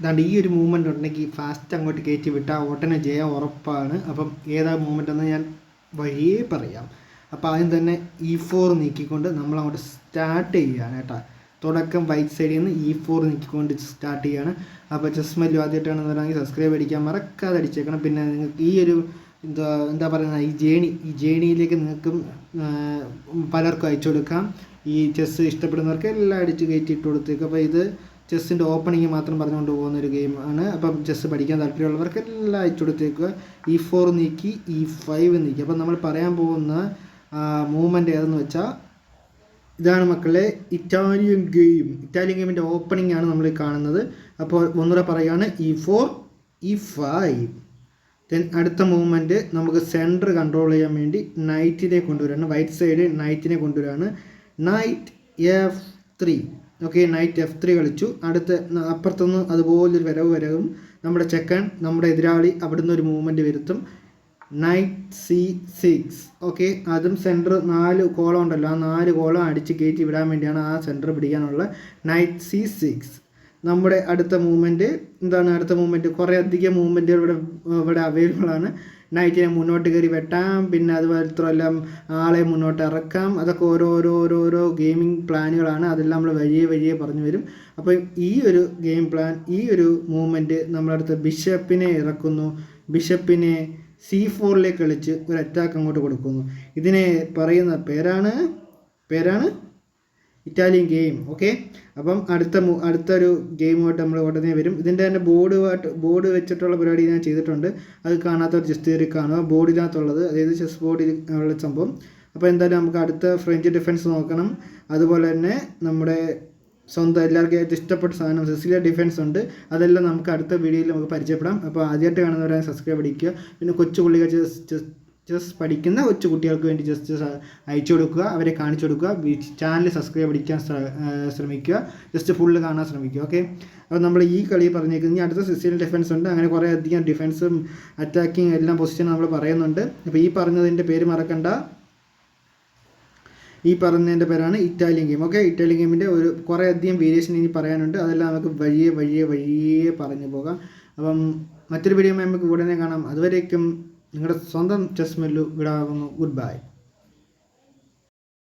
ഇതാണ്ട് ഈ ഒരു മൂവ്മെന്റ് ഉണ്ടെങ്കിൽ ഫാസ്റ്റ് അങ്ങോട്ട് കയറ്റി വിട്ടാൽ ഉടനെ ജയം ഉറപ്പാണ്. അപ്പം ഏതാ മൂവ്മെന്റ് എന്ന് ഞാൻ വഴിയേ പറയാം. അപ്പോൾ ആദ്യം തന്നെ ഇ ഫോർ നീക്കിക്കൊണ്ട് നമ്മൾ അങ്ങോട്ട് സ്റ്റാർട്ട് ചെയ്യുകയാണ് കേട്ടോ. തുടക്കം വൈറ്റ് സൈഡിൽ നിന്ന് ഇ ഫോർ നീക്കിക്കൊണ്ട് സ്റ്റാർട്ട് ചെയ്യുകയാണ്. അപ്പോൾ ചെസ് മല്ലു ആദ്യമായിട്ടാണെന്ന് പറയുകയാണെങ്കിൽ സബ്സ്ക്രൈബ് അടിക്കാൻ മറക്കാതെ അടിച്ചേക്കണം. പിന്നെ നിങ്ങൾക്ക് ഈ ഒരു എന്താ എന്താ പറയുന്നത് ഈ ജേണി ഈ ജേണിയിലേക്ക് നിങ്ങൾക്കും പലർക്കും അയച്ചു കൊടുക്കാം. ഈ ചെസ് ഇഷ്ടപ്പെടുന്നവർക്ക് എല്ലാം അടിച്ച് കയറ്റി ഇട്ട് കൊടുത്തേക്കും. അപ്പോൾ ഇത് ചെസ്സിന്റെ ഓപ്പണിങ് മാത്രം പറഞ്ഞുകൊണ്ട് പോകുന്ന ഒരു ഗെയിമാണ്. അപ്പം ചെസ്സ് പഠിക്കാൻ താല്പര്യമുള്ളവർക്ക് എല്ലാം അയച്ചു കൊടുത്തേക്കുക. ഇ ഫോർ നീക്കി ഇ ഫൈവ് നീക്കി. അപ്പം നമ്മൾ പറയാൻ പോകുന്ന മൂവ്മെന്റ് ഏതെന്ന് വെച്ചാൽ ഇതാണ് മക്കളെ ഇറ്റാലിയൻ ഗെയിം ഇറ്റാലിയൻ ഗെയിമിന്റെ ഓപ്പണിംഗ് ആണ് നമ്മൾ കാണുന്നത്. അപ്പോൾ ഒന്നുകൂടെ പറയുകയാണ് E four E five then അടുത്ത മൂവ്മെന്റ് നമുക്ക് സെന്റർ കൺട്രോൾ ചെയ്യാൻ വേണ്ടി നൈറ്റിനെ കൊണ്ടുവരാണ്. വൈറ്റ് സൈഡ് നൈറ്റിനെ കൊണ്ടുവരാണ്. Knight F three okay knight F three കളിച്ചു. അടുത്ത അപ്പുറത്തുനിന്ന് അതുപോലൊരു വരവ് വരവും. നമ്മുടെ ചെക്കൻ നമ്മുടെ എതിരാളി അവിടുന്ന് ഒരു മൂവ്മെന്റ് വരുത്തും. നൈറ്റ് സി സിക്സ് ഓക്കെ അതും സെന്റർ നാല് കോളം ഉണ്ടല്ലോ. ആ നാല് കോളം അടിച്ച് കയറ്റി വിടാൻ വേണ്ടിയാണ് ആ സെന്റർ പിടിക്കാനുള്ള നൈറ്റ് സി സിക്സ് നമ്മുടെ അടുത്ത മൂവ്മെന്റ് എന്താണ് അടുത്ത മൂവ്മെന്റ് കുറേ അധികം മൂവ്മെന്റുകൾ ഇവിടെ ഇവിടെ അവൈലബിൾ ആണ്. നൈറ്റിനെ മുന്നോട്ട് കയറി വെട്ടാം. പിന്നെ അതുപോലെ ആളെ മുന്നോട്ട് ഇറക്കാം. അതൊക്കെ ഓരോ ഓരോ ഓരോ ഓരോ ഗെയിമിംഗ് പ്ലാനുകളാണ് അതെല്ലാം നമ്മൾ വഴിയെ വഴിയെ പറഞ്ഞു വരും. അപ്പോൾ ഈ ഒരു ഗെയിം പ്ലാൻ ഈ ഒരു മൂവ്മെന്റ് നമ്മളടുത്ത് ബിഷപ്പിനെ ഇറക്കുന്നു. ബിഷപ്പിനെ സി ഫോറിലേക്ക് കളിച്ച് ഒരു അറ്റാക്ക് അങ്ങോട്ട് കൊടുക്കുന്നു. ഇതിനെ പറയുന്ന പേരാണ്? പേരാണ്? ഇറ്റാലിയൻ ഗെയിം ഓക്കെ അപ്പം അടുത്ത അടുത്തൊരു ഗെയിമുമായിട്ട് നമ്മൾ ഉടനെ വരും. ഇതിന്റെ തന്നെ ബോർഡുമായിട്ട് ബോർഡ് വെച്ചിട്ടുള്ള പരിപാടി ഞാൻ ചെയ്തിട്ടുണ്ട്. അത് കാണാത്തവർ ജസ്റ്റ് കയറി കാണുക. ബോർഡിനകത്തുള്ളത് അതായത് ചെസ് ബോർഡിൽ ഉള്ള സംഭവം. അപ്പോൾ എന്തായാലും നമുക്ക് അടുത്ത ഫ്രഞ്ച് ഡിഫൻസ് നോക്കണം. അതുപോലെ തന്നെ നമ്മുടെ സ്വന്തം എല്ലാവർക്കും ഏറ്റവും ഇഷ്ടപ്പെട്ട സാധനം സിസിലിയ ഡിഫൻസ് ഉണ്ട്. അതെല്ലാം നമുക്ക് അടുത്ത വീഡിയോയിൽ നമുക്ക് പരിചയപ്പെടാം. അപ്പോൾ ആദ്യമായിട്ട് കാണുന്നവരെ സബ്സ്ക്രൈബ് അടിക്കുക. പിന്നെ കൊച്ചു പുള്ളികൾ ചെസ് പഠിക്കുന്ന കൊച്ചു കുട്ടികൾക്ക് വേണ്ടി ജസ്റ്റ് അയച്ചു കൊടുക്കുക അവരെ കാണിച്ചു കൊടുക്കുക ചാനൽ സബ്സ്ക്രൈബ് അടിക്കാൻ ശ്രമിക്കുക ജസ്റ്റ് ഫുള്ള് കാണാൻ ശ്രമിക്കുക ഓക്കെ അപ്പോൾ നമ്മൾ ഈ കളി പറഞ്ഞേക്കുന്നത്. ഇനി അടുത്ത സിസിൽ ഡിഫൻസ് ഉണ്ട്. അങ്ങനെ കുറേ അധികം ഡിഫൻസും അറ്റാക്കിങ് എല്ലാം പൊസിഷൻ നമ്മൾ പറയുന്നുണ്ട്. അപ്പോൾ ഈ പറഞ്ഞതിന്റെ പേര് മറക്കണ്ട. ഈ പറഞ്ഞതിന്റെ പേരാണ് ഇറ്റാലിയൻ ഗെയിം ഓക്കെ ഇറ്റാലിയൻ ഗെയിമിന്റെ ഒരു കുറേ അധികം വേരിയേഷൻ ഇനി പറയാനുണ്ട്. അതെല്ലാം നമുക്ക് വഴിയെ വഴിയെ വഴിയെ പറഞ്ഞു പോകാം. അപ്പം മറ്റൊരു വീഡിയോ നമുക്ക് ഉടനെ കാണാം. അതുവരേക്കും നിങ്ങളുടെ സ്വന്തം ചെസ് മെല്ലു വിടാകുന്നു ഗുഡ് ബൈ